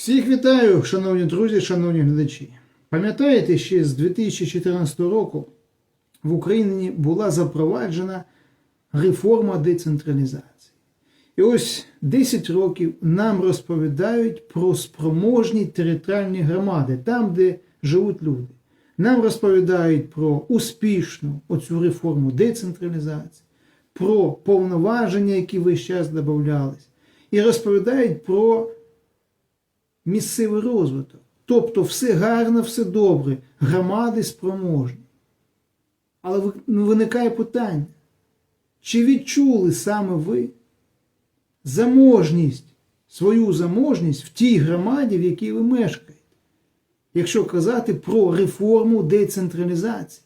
Всіх вітаю, шановні друзі, шановні глядачі. Пам'ятаєте, ще з 2014 року в Україні була запроваджена реформа децентралізації. І ось 10 років нам розповідають про спроможні територіальні громади, там, де живуть люди. Нам розповідають про успішну оцю реформу децентралізації, про повноваження, які весь час додавались, і розповідають про місцевий розвиток. Тобто все гарно, все добре, громади спроможні. Але ну, виникає питання, чи відчули саме ви заможність, свою заможність в тій громаді, в якій ви мешкаєте? Якщо казати про реформу децентралізації.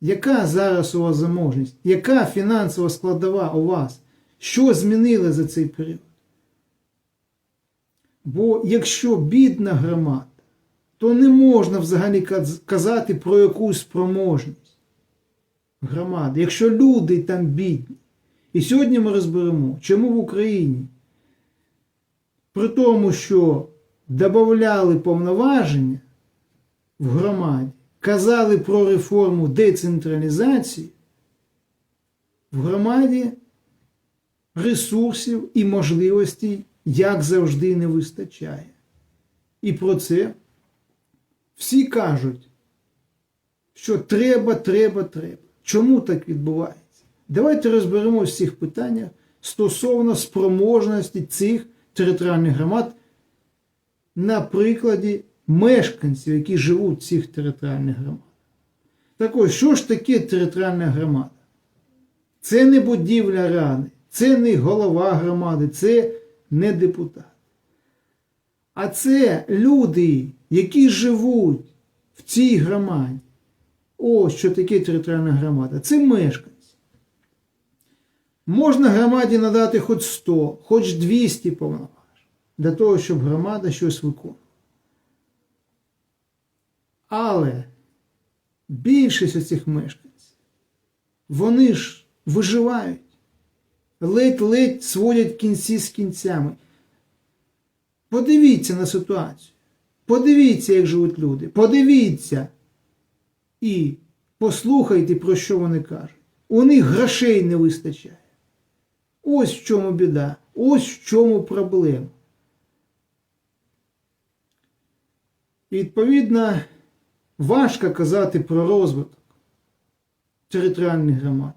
Яка зараз у вас заможність? Яка фінансова складова у вас? Що змінили за цей період? Бо якщо бідна громада, то не можна взагалі казати про якусь спроможність громади, якщо люди там бідні. І сьогодні ми розберемо, чому в Україні, при тому, що додавали повноваження в громаді, казали про реформу децентралізації, в громаді ресурсів і можливостей, як завжди, не вистачає. І про це всі кажуть, що треба, треба, треба. Чому так відбувається? Давайте розберемося в цих питаннях стосовно спроможності цих територіальних громад на прикладі мешканців, які живуть в цих територіальних громадах. Так ось, що ж таке територіальна громада? Це не будівля ради, це не голова громади, це не депутат. А це люди, які живуть в цій громаді. Ось що таке територіальна громада. Це мешканці. Можна громаді надати хоч 100, хоч 200 повноважень для того, щоб громада щось виконувала. Але більшість цих мешканців, вони ж виживають, ледь-ледь сводять кінці з кінцями. Подивіться на ситуацію. Подивіться, як живуть люди. Подивіться і послухайте, про що вони кажуть. У них грошей не вистачає. Ось в чому біда, ось в чому проблема. Відповідно, важко казати про розвиток територіальних громад.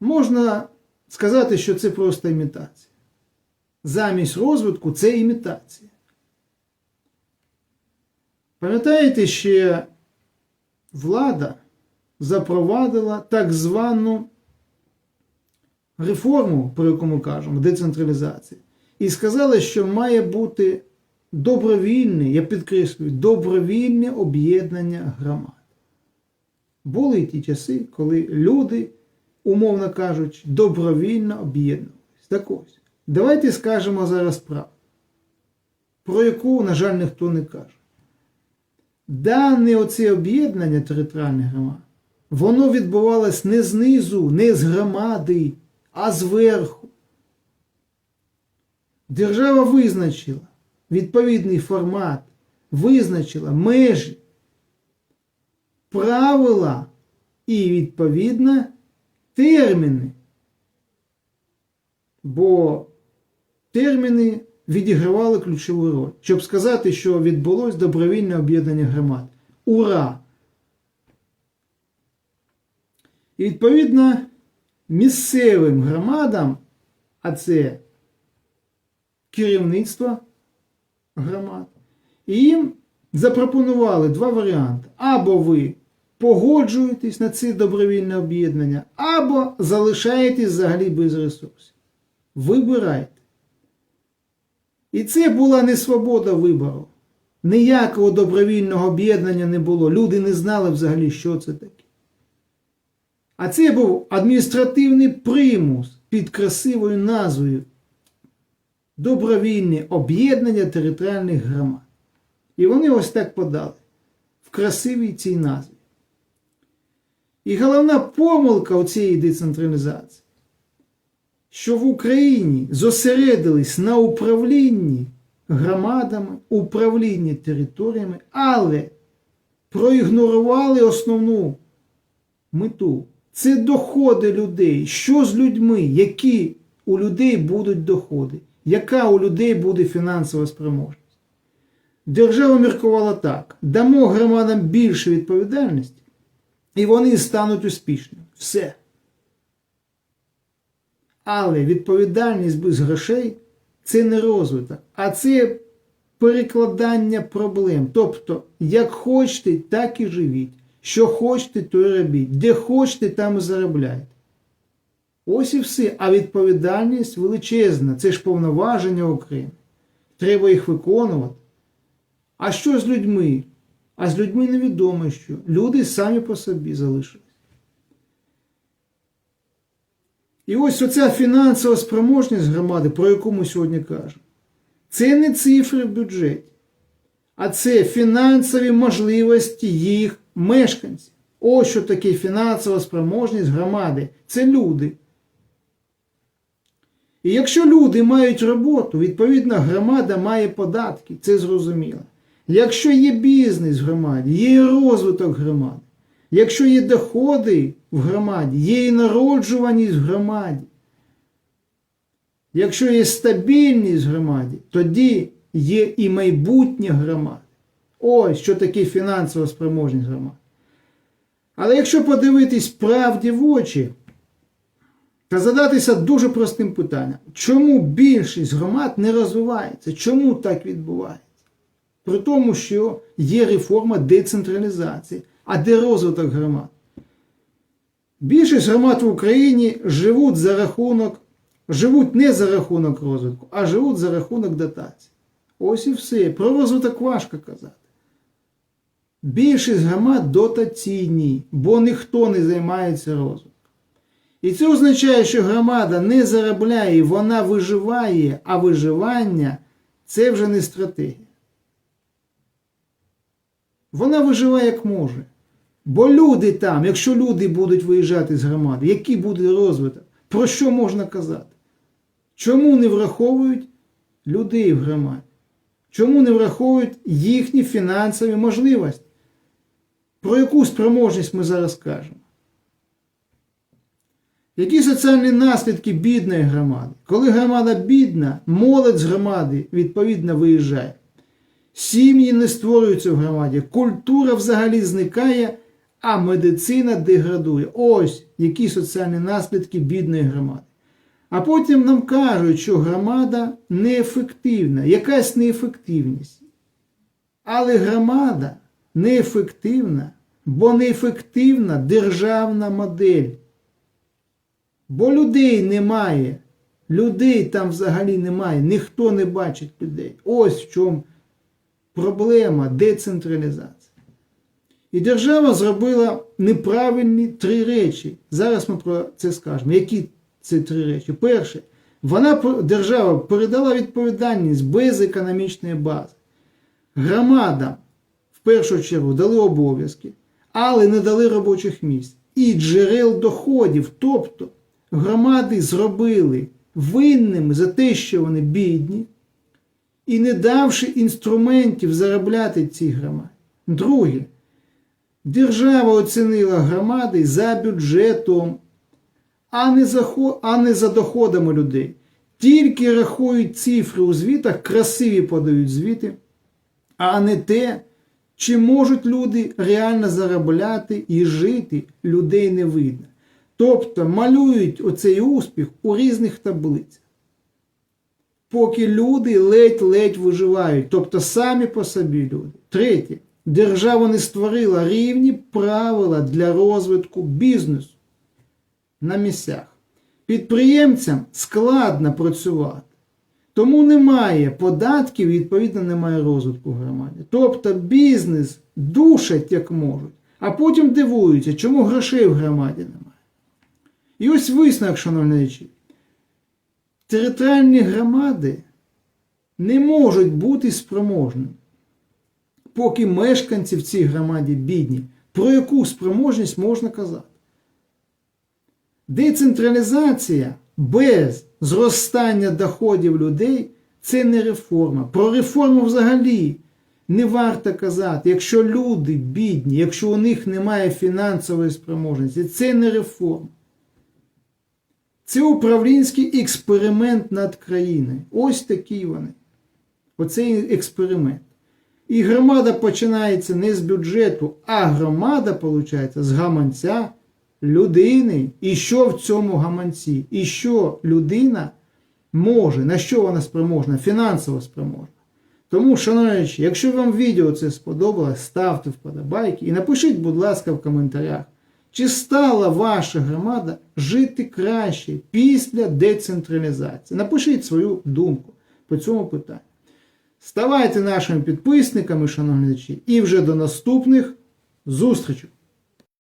Можна сказати, що це просто імітація. Замість розвитку це імітація. Пам'ятаєте, ще влада запровадила так звану реформу, про яку ми кажемо, децентралізації, і сказала, що має бути добровільне, я підкреслюю, добровільне об'єднання громад. Були ті часи, коли люди, умовно кажучи, добровільно об'єднувалися. Так ось, давайте скажемо зараз правду, про яку, на жаль, ніхто не каже. Дане оце об'єднання територіальних громад, воно відбувалось не знизу, не з громади, а зверху. Держава визначила відповідний формат, визначила межі, правила і, відповідно, терміни. Бо терміни відігравали ключову роль, щоб сказати, що відбулось добровільне об'єднання громад. Ура! І відповідно місцевим громадам, а це керівництво громад, і їм запропонували два варіанти. Або ви погоджуєтесь на це добровільне об'єднання, або залишаєтесь взагалі без ресурсів. Вибирайте. І це була не свобода вибору. Ніякого добровільного об'єднання не було. Люди не знали взагалі, що це таке. А це був адміністративний примус під красивою назвою Добровільне об'єднання територіальних громад. І вони ось так подали в красивій цій назві. І головна помилка у цієї децентралізації, що в Україні зосередились на управлінні громадами, управління територіями, але проігнорували основну мету. Це доходи людей. Що з людьми? Які у людей будуть доходи? Яка у людей буде фінансова спроможність? Держава міркувала так: дамо громадам більше відповідальності, і вони стануть успішними. Все. Але відповідальність без грошей це не розвиток, а це перекладання проблем. Тобто, як хочете, так і живіть. Що хочете, то і робіть. Де хочете, там і заробляйте. Ось і все. А відповідальність величезна. Це ж повноваження окремі. Треба їх виконувати. А що з людьми? А з людьми невідомо що. Люди самі по собі залишились. І ось оця фінансова спроможність громади, про яку ми сьогодні кажемо, це не цифри в бюджеті, а це фінансові можливості їх мешканців. Ось що таке фінансова спроможність громади. Це люди. І якщо люди мають роботу, відповідно, громада має податки, це зрозуміло. Якщо є бізнес в громаді, є і розвиток громади. Якщо є доходи в громаді, є і народжуваність в громаді. Якщо є стабільність в громаді, тоді є і майбутнє громади. Ось що таке фінансова спроможність громади. Але якщо подивитись правді в очі, та задатися дуже простим питанням, чому більшість громад не розвивається? Чому так відбувається? При тому, що є реформа децентралізації. А де розвиток громад? Більшість громад в Україні живуть за рахунок, живуть не за рахунок розвитку, а живуть за рахунок дотацій. Ось і все. Про розвиток важко казати. Більшість громад дотаційні, бо ніхто не займається розвитком. І це означає, що громада не заробляє, вона виживає, а виживання це вже не стратегія. Вона виживає як може. Бо люди там, якщо люди будуть виїжджати з громади, який буде розвиток? Про що можна казати? Чому не враховують людей в громаді? Чому не враховують їхні фінансові можливості? Про яку спроможність ми зараз кажемо? Які соціальні наслідки бідної громади? Коли громада бідна, молодь з громади відповідно виїжджає. Сім'ї не створюються в громаді, культура взагалі зникає, а медицина деградує. Ось які соціальні наслідки бідної громади. А потім нам кажуть, що громада неефективна, якась неефективність. Але громада неефективна, бо неефективна державна модель. Бо людей немає. Людей там взагалі немає, ніхто не бачить людей. Ось в чому проблема децентралізації. І держава зробила неправильні три речі. Зараз ми про це скажемо. Які це три речі? Перше, вона держава передала відповідальність без економічної бази. Громадам в першу чергу дали обов'язки, але не дали робочих місць і джерел доходів. Тобто громади зробили винними за те, що вони бідні, і не давши інструментів заробляти ці громади. Друге, держава оцінила громади за бюджетом, а не за, а не за доходами людей. Тільки рахують цифри у звітах, красиві подають звіти, а не те, чи можуть люди реально заробляти і жити, людей не видно. Тобто малюють оцей успіх у різних таблицях. Поки люди ледь-ледь виживають, тобто самі по собі люди. Третє, держава не створила рівні правила для розвитку бізнесу на місцях. Підприємцям складно працювати. Тому немає податків, відповідно, немає розвитку в громаді. Тобто бізнес душать, як можуть, а потім дивуються, чому грошей в громаді немає. І ось висновок, шановні речі. Територіальні громади не можуть бути спроможними, поки мешканці в цій громаді бідні. Про яку спроможність можна казати? Децентралізація без зростання доходів людей Це не реформа. Про реформу взагалі не варто казати. Якщо люди бідні, якщо у них немає фінансової спроможності, це не реформа. Це управлінський експеримент над країною. Ось такі вони. Оцей експеримент. І громада починається не з бюджету, а громада, виходить, з гаманця людини. І що в цьому гаманці? І що людина може, на що вона спроможна, фінансово спроможна. Тому, шановні, якщо вам відео це сподобалось, ставте вподобайки і напишіть, будь ласка, в коментарях, чи стала ваша громада жити краще після децентралізації. Напишіть свою думку по цьому питанню. Ставайте нашими підписниками, шановні і вже до наступних зустрічей!